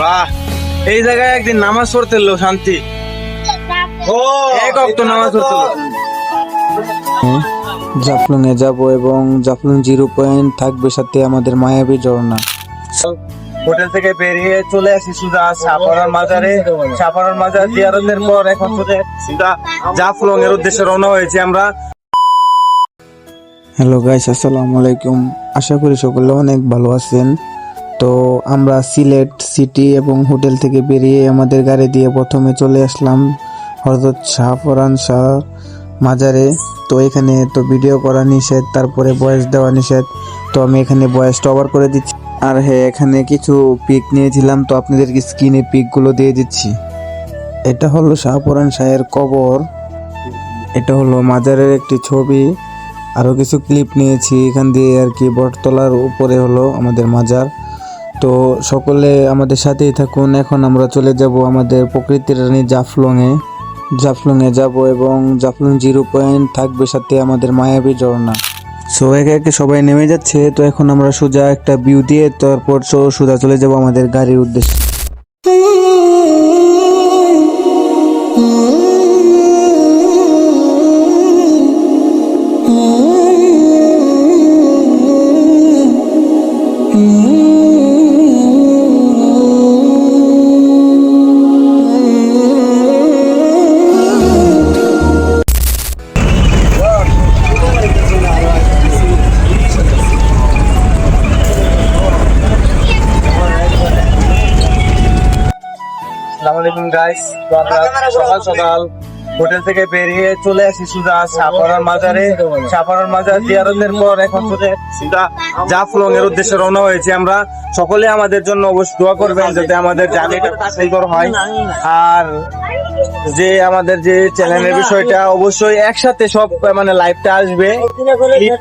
বাহ এই জায়গায় একদিন নামাজ পড়তে এলো শান্তি। ও এক অক্ত নামাজ পড়তে। জাফলং এ যাব এবং জাফলং জিরো পয়েন্ট থাকবে সাথে আমাদের মায়াবী ঝর্ণা। হোটেল থেকে বেরিয়ে চলে আসি সুদা সাপারার মাজারে। সাপারার মাজার জিয়ারতের পর এখন সোজা সুদা জাফলং এর উদ্দেশ্যে রওনা হয়েছি আমরা। হ্যালো গাইস আসসালামু আলাইকুম। আশা করি সকলে অনেক ভালো আছেন। তো আমরা সিলেট সিটি এবং হোটেল থেকে বেরিয়ে আমাদের গাড়ি দিয়ে প্রথমে চলে আসলাম হরদত শাহ ফরান শাহ মাজারে। তো এখানে তো ভিডিও করা নিষেধ, তারপরে বয়স দেওয়া নিষেধ। তো আমি এখানে বয়সটা ওভার করে দিচ্ছি। আর হ্যাঁ এখানে কিছু পিক নিয়েছিলাম, তো আপনাদেরকে স্ক্রিনে পিকগুলো দিয়ে দিচ্ছি। এটা হলো শাহপুরান শাহের কবর। এটা হলো মাজারের একটি ছবি। আরও কিছু ক্লিপ নিয়েছি, এখান দিয়ে আর কি, বটতলার উপরে হলো আমাদের মাজার। তো সকলে আমাদের সাথেই থাকুন। এখন আমরা চলে যাব আমাদের প্রকৃতির রানী জাফলংয়ে। জাফলংয়ে যাব এবং জাফলং জিরো পয়েন্ট থাকবে সাথে আমাদের মায়াবী ঝর্ণা। সো একে একে সবাই নেমে যাচ্ছে। তো এখন আমরা সোজা একটা ভিউ দিয়ে তারপর সোজা চলে যাব আমাদের গাড়ির উদ্দেশ্যে। গাইস সকাল সকাল হোটেল থেকে বেরিয়ে চলে আসি সুদা সাপারার মাজারে। সাপারার মাজার জিয়ারতের পর এখন সোজা সুদা জাফলং এর উদ্দেশ্যে রওনা হয়েছি। আমরা সকলে আমাদের জন্য অবশ্যই দোয়া করবেন যাতে আমাদের জার্নিটা সুন্দর হয়। আর যে আমাদের যে চ্যানেলের বিষয়টা অবশ্যই একসাথে সব মানে লাইভটা আসবে।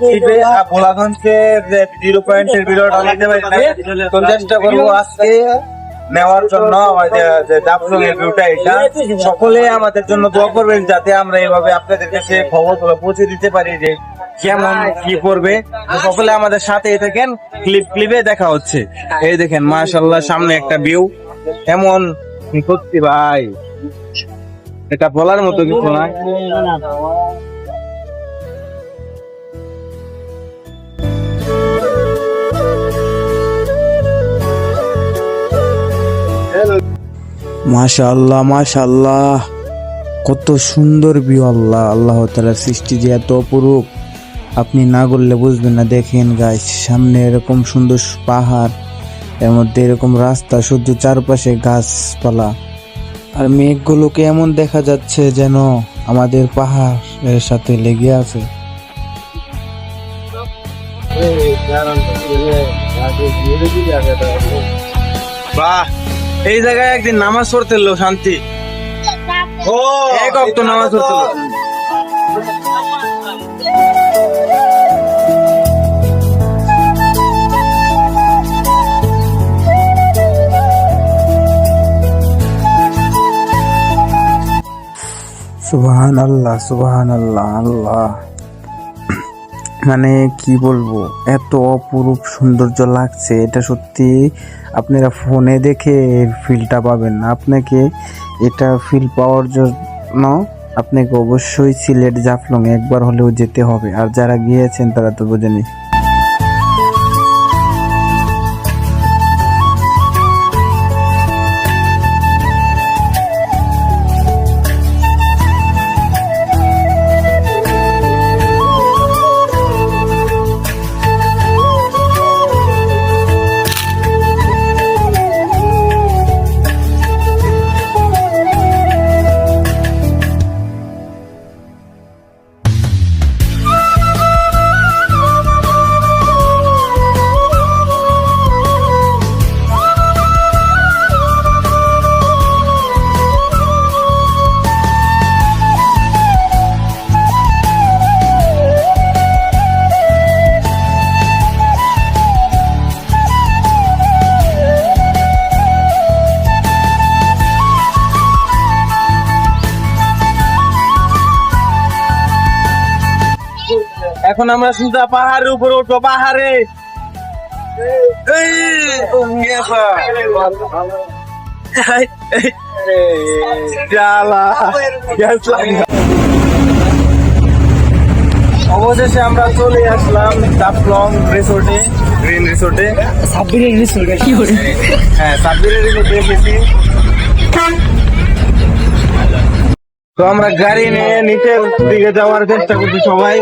ক্লিপে ভোলাগঞ্জকে জিরো পয়েন্টের ভিডিওটা নিতে চেষ্টা করব আজকে। নেওয়ার জন্য এটা, সকলে আমাদের জন্য দোয়া করবেন যাতে আমরা এইভাবে আপনাদের কাছে খবরগুলো পৌঁছে দিতে পারি যে কেমন কি করবে। সকলে আমাদের সাথেই থাকেন ক্লিপ ক্লিপে দেখা হচ্ছে। এই দেখেন মাশাল্লাহ সামনে একটা ভিউ এমন করছি ভাই? এটা বলার মতো কিছু না মাশাআল্লাহ মাশাআল্লাহ। কত সুন্দর ভিউ আল্লাহ। আল্লাহ তাআলার সৃষ্টি যে এত অপরূপ। আপনি না করলে বুঝবেন না। দেখেন গাইস সামনে এরকম সুন্দর পাহাড়, এর মধ্যে এরকম রাস্তা শুধু চারপাশে গাছপালা। আর মেঘগুলোকে এমন দেখা যাচ্ছে যেন আমাদের পাহাড়ের সাথে লেগে আছে। বাহ! এই জায়গায় একদিন নামাজ পড়তে এলো শান্তি ও এক অক্ত নামাজ পড়তে এলো। সুবহান আল্লাহ সুবহান আল্লাহ আল্লাহ মানে কি বলব, এত অপরূপ সৌন্দর্য লাগছে, এটা সত্যি আপনারা ফোনে দেখে ফিলটা পাবেন। আপনাকে এটা ফিল পাওয়ার জন্য আপনাকে অবশ্যই সিলেট জাফলং একবার হলেও যেতে হবে। আর যারা গিয়েছেন তারা তো বোঝেনি এখন আমরা সুদা পাহাড়ের উপরে উঠবো পাহাড়ে। অবশেষে আমরা চলে আসলাম জাফলং রিসোর্টে। গ্রিন রিসোর্টে। সাব্বিরের রিসোর্ট কি হ্যাঁ সাব্বিরের রিসোর্টে এসেছি। তো আমরা গাড়ি নিয়ে নিচের দিকে যাওয়ার চেষ্টা করছি সবাই।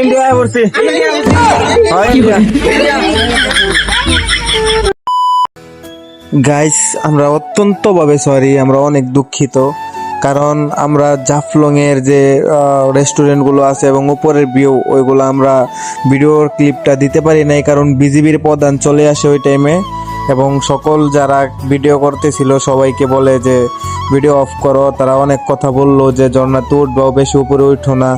ইন্ডিয়া। করছি গাইস আমরা অত্যন্তভাবে সরি আমরা অনেক দুঃখিত। কারণ আমরা জাফলং এর যে রেস্টুরেন্টগুলো আছে এবং উপরের ভিউ ওইগুলো আমরা ভিডিওর ক্লিপটা দিতে পারি নাই, কারণ বিজিবির প্রধান চলে আসে ওই টাইমে এবং সকল যারা ভিডিও করতেছিল সবাইকে বলে যে, ভিডিও অফ করো। তারা অনেক কথা বলল যে ঝর্ণাতে উঠবাও বেশি উপরে উঠো না।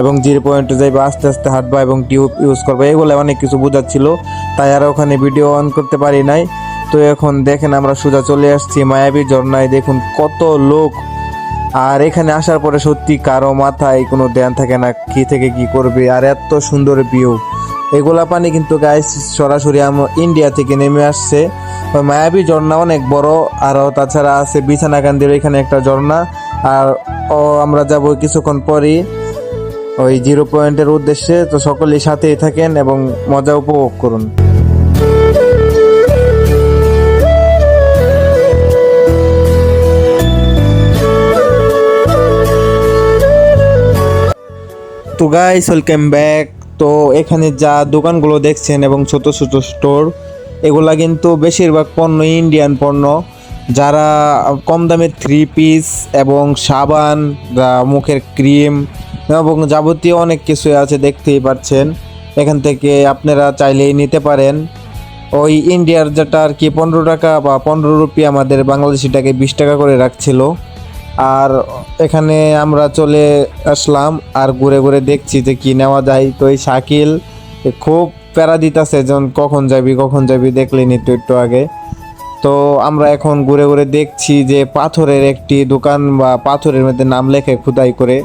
এবং জিরো পয়েন্টে যাইবা, আস্তে আস্তে হাঁটবা এবং টিউব ইউজ করবা। এগুলো অনেক কিছু বোঝাচ্ছিল, তাই আর ওখানে ভিডিও অন করতে পারি নাই। তো এখন দেখেন আমরা সোজা চলে আসছি মায়াবী ঝর্ণায়। দেখুন কত লোক। আর এখানে আসার পরে সত্যি কারও মাথায় কোনো ধ্যান থাকে না, কি থেকে কি করবে? আর এত সুন্দর ভিউ এগুলা পানি কিন্তু গাইস সরাসরি ইন্ডিয়া থেকে নেমে আসছে। মায়াবী ঝর্ণা অনেক বড় আরও তাছাড়া আছে বিছানাকান্দির এখানে একটা ঝর্ণা। আর, ও, আমরা যাব কিছুক্ষণ পরই ওই জিরো পয়েন্টের উদ্দেশ্যে। তো সকলেই সাথেই থাকেন এবং মজা উপভোগ করুন। তো গাইস ওয়েলকাম ব্যাক তো এখানে যা দোকানগুলো দেখছেন এবং ছোট ছোট স্টোর, এগুলা কিন্তু বেশিরভাগ পণ্য ইন্ডিয়ান পণ্য। যারা কম দামে থ্রি পিস এবং সাবান মুখের ক্রিম এবং যাবতীয় অনেক কিছু আছে দেখতেই পাচ্ছেন। এখান থেকে আপনারা চাইলেই নিতে পারেন। ওই ইন্ডিয়ার যেটা আর কি পনেরো টাকা বা পনেরো রুপি আমাদের বাংলাদেশি টাকায় বিশ টাকা করে রাখছিল। আর এখানে আমরা চলে আসলাম আর ঘুরে ঘুরে দেখছি যে কি নেওয়া যায়। তো এই শাকিল খুব প্যারা দিতেছে যেমন কখন যাবি কখন যাবি দেখলেনি তো একটু আগে। তো আমরা এখন ঘুরে ঘুরে দেখছি যে পাথরের একটি দোকান বা পাথরের মধ্যে নাম লেখে খুদাই করে।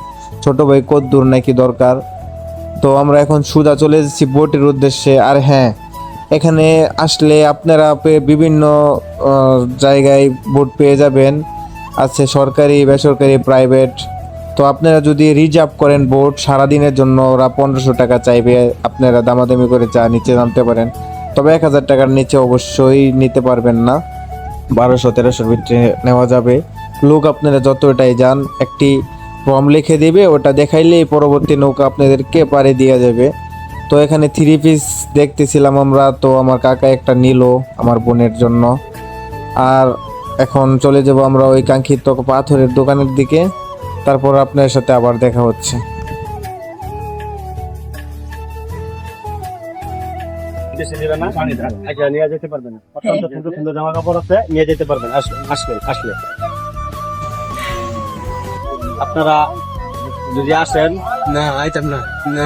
ছোট ভাই কদ্দুর নাকি দরকার। তো আমরা এখন সুদা চলে এসেছি বোটের উদ্দেশ্যে। আর হ্যাঁ এখানে আসলে আপনারা বিভিন্ন জায়গায় বোট পেয়ে যাবেন। আছে সরকারি, বেসরকারি প্রাইভেট তো আপনারা যদি রিজার্ভ করেন বোট সারাদিনের জন্য, ওরা পনেরোশো টাকা চাইবে, আপনারা দামাদামি করে চা নিচে নামতে পারেন। তবে এক হাজার টাকার নিচে অবশ্যই নিতে পারবেন না। বারোশো, তেরোশোর ভিতরে নেওয়া যাবে। লোক আপনারা যতটাই যান, একটি ফর্ম লিখে দেবে, ওটা দেখাইলেই পরবর্তী নৌকা আপনাদেরকে পারে দিয়ে যাবে। তো এখানে থ্রি পিস দেখতেছিলাম আমরা, তো আমার কাকা একটা নিল আমার বোনের জন্য। আর এখন চলে যাব আমরা ওই কাঙ্ক্ষিত পাথরের দোকানের দিকে। তারপর আপনার সাথে আবার দেখা হচ্ছে। বেশি নেবে না? নিয়ে যেতে পারবেন অত্যন্ত সুন্দর সুন্দর জামা কাপড় আছে নিয়ে যেতে পারবেন। আসলে আসলে আসলে আপনারা যদি আসেন না আইতাম না। না?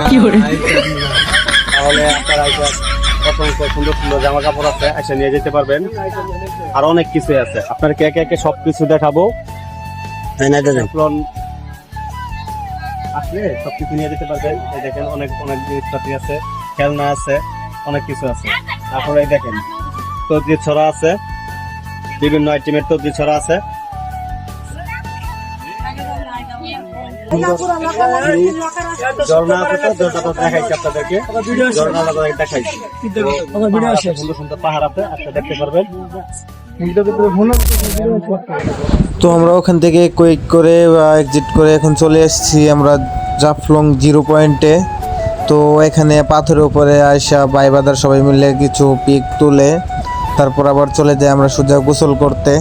তাহলে আপনারা অসংখ্য সুন্দর সুন্দর জামা কাপড় আছে এসে নিয়ে যেতে পারবেন। আর অনেক কিছু আছে। আপনাকে একে একে সব কিছু দেখাবো? এখন আসলে সব কিছু নিয়ে যেতে পারবেন। এই দেখেন অনেক অনেক জিনিসপাতি আছে খেলনা আছে অনেক কিছু আছে। তারপরে এই দেখেন তদ্রি ছড়া আছে বিভিন্ন আইটেমের তদ্রি ছড়া আছে। ঝর্ণা আছে তো ঝর্ণাটা দেখাইছি আপনাদেরকে ঝর্ণা দেখাইছি সুন্দর সুন্দর পাহাড় আছে আপনি দেখতে পারবেন তো আমরা ওখান থেকে কুইক করে এক্সিট করে এখন চলে এসেছি আমরা জাফলং জিরো পয়েন্টে তো এখানে পাথরের উপরে আয়সা ভাই বাদার সবাই মিলে কিছু পিক তুলে তারপর আবার চলে যাই আমরা সোজা গোসল করতে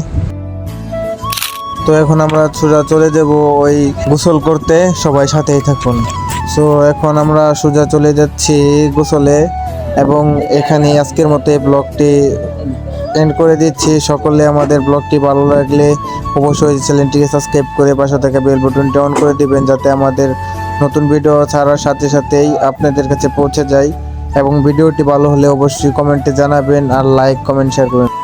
তো এখন আমরা সোজা চলে যাব ওই গোসল করতে, সবাই সাথেই থাকুন। সো এখন আমরা সোজা চলে যাচ্ছি গোসলে এবং এখানে আজকের মতো এই ব্লগটি এন্ড করে দিচ্ছি। সকলে আমাদের ব্লগটি ভালো লাগলে অবশ্যই চ্যানেলটিকে সাবস্ক্রাইব করে পাশে থাকা বেল বাটনটি অন করে দিবেন, যাতে আমাদের নতুন ভিডিও ছাড়ার সাথে সাথেই আপনাদের কাছে পৌঁছে যায়। এবং ভিডিওটি ভালো হলে অবশ্যই কমেন্টে জানাবেন আর লাইক কমেন্ট শেয়ার করবেন।